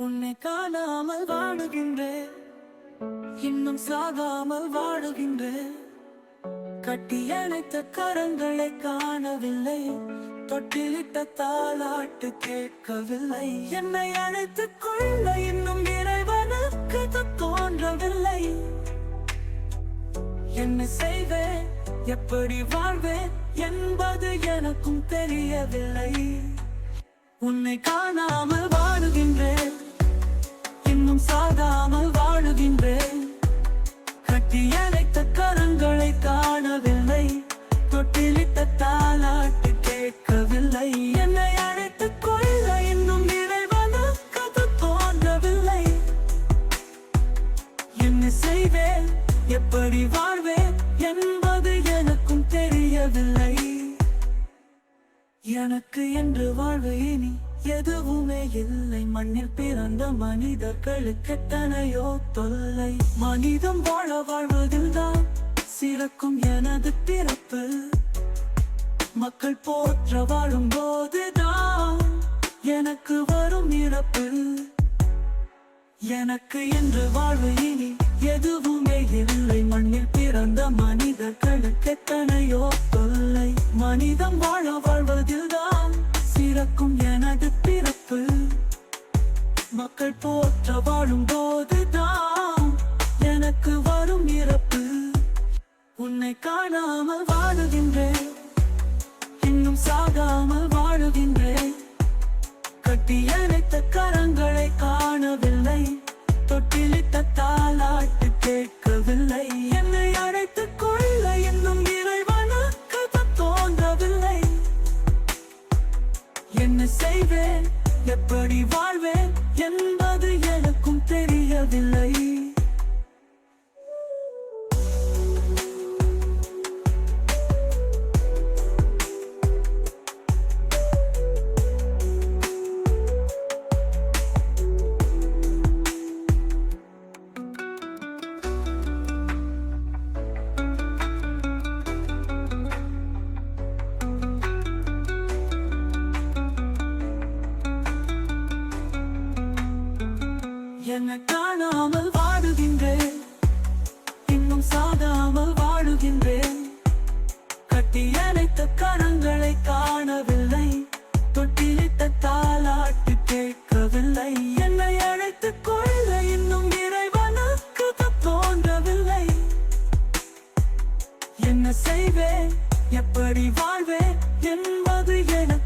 உன்னை காணாமல் வாழுகின்றேன். இன்னும் சாகாமல் வாழுகின்றேன். கட்டி அணைத்த கரங்களை காணவில்லை. தொட்டிலிட்ட தாளாட்டு கேட்கவில்லை. என்னை அழைத்துக் கொள்ள இன்னும் இறைவனுக்கு தோன்றவில்லை. என்ன செய்வேன்? எப்படி வாழ்வேன்? என்பது எனக்கும் தெரியவில்லை. உன்னை காணாமல் வாழுகின்றேன். செய்வேன். எப்படி வாழ்வேன் என்பது எனக்கும் தெரியவில்லை. எனக்கு என்று வாழ்வு இனி எதுவுமே இல்லை. மண்ணில் பிறந்த மனிதர்களுக்கு எத்தனையோ தொல்லை. மனிதம் வாழ வாழ்வதில் தான் சிறக்கும் எனது பிறப்பு. மக்கள் போற்ற வாழும் போதுதான் எனக்கு வரும் இறப்பு. எனக்கு என்று வாழ்வு இனி எதுவுமே இல்லை மண்ணில் பிறந்த மனிதர்களுக்கு எத்தனையோ தொல்லை. மனிதம் வாழ வாழ்வதில்தான் சிறக்கும் எனது பிறப்பு. மக்கள் போற்ற வாழும் போதுதான் எனக்கு வரும் இறப்பு. உன்னை காணாமல் வாழுகின்றேன். இன்னும் சாகாமல் வாழுகின்றேன். கட்டி அணைத்த கரங்களை காணவில்லை. தொட்டிலிட்ட தாளாட்டு கேட்கவில்லை. என்னை அழைத்து கொள்ள இன்னும் இறைவனுக்கு அது தோன்றவில்லை. என்ன செய்வேன்? எப்படி வாழ்வேன்? என்பது எனக்கும் தெரியவில்லை என்ன காணாமல் வாடுகின்றேன். இன்னும் சாகாமல் வாடுகின்றேன். கட்டி அணைத்த கரங்களை காணவில்லை. தொட்டிலிட்ட தாளாட்டு கேட்கவில்லை. என்னை அழைத்துக் கொள்ள இன்னும் இறைவனுக்கு தோன்றவில்லை. என்ன செய்வேன்? எப்படி வாழ்வேன்? என்பது என